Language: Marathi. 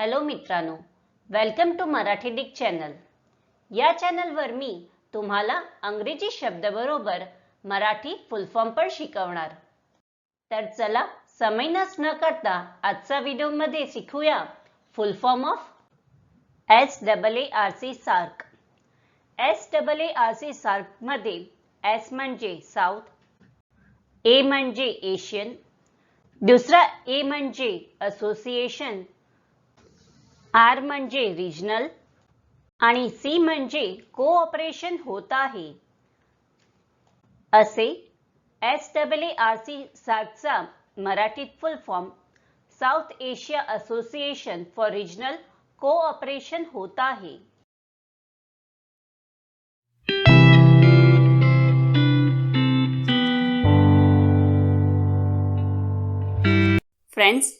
हॅलो मित्रांनो वेलकम टू मराठी डिक चॅनल. या चॅनलवर मी तुम्हाला अंग्रेजी शब्दबरोबर मराठी फुल फॉर्म पण शिकवणार. तर चला समय नस न करता आजचा व्हिडिओमध्ये शिकूया full form of S double A R C SAARC. S double A R C सार्कमध्ये S म्हणजे साऊथ ए म्हणजे एशियन दुसरा ए म्हणजे असोसिएशन आर म्हणजे रिजनल आणि सी म्हणजे कोऑपरेशन होत आहे. असे एस डब्ल्यू आर सी सातचा मराठीत full form south Asia association for regional cooperation होत आहे. फ्रेंड्स